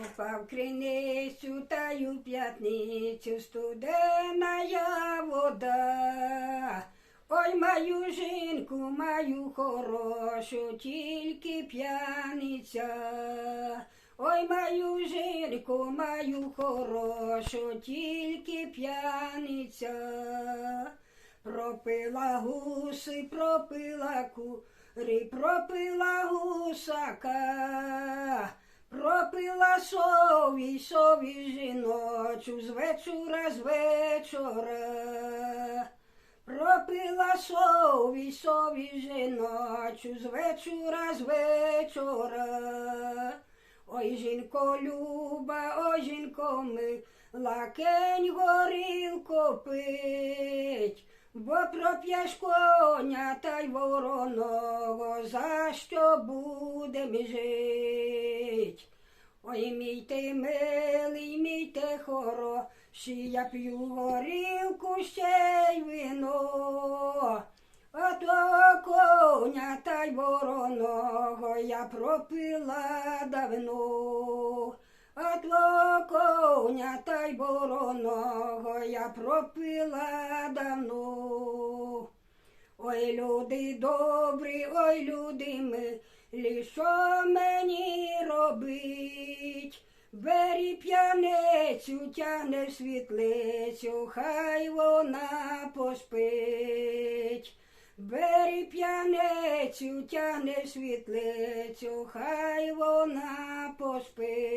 Упав криницю та й у п'ятницю студеная вода. Ой, маю жінку, маю хорошу, тільки п'яниця. Ой, маю жінку, маю хорошу, тільки п'яниця. Пропила гуси, пропила кури, пропила гусака. Пропила сові, сові жіночу з вечора, з вечора. Пропила сові, сові жіночу з вечора, з вечора. Ой, жінко люба, ой, жінко мила, кень горілко пить, бо проп'єш коня та й вороного, за що будем жить? Ой, мій ти милий, мій ти хороший, я п'ю горілку ще й вино. Того коня та й вороного я пропила давно. Того коня та й вороного я пропила давно. Ой, люди добрі, ой, люди милі, що мені робить? Бері п'яницю, тягне світлицю, хай вона поспить. Бері п'яницю, тягне світлицю, хай вона поспить.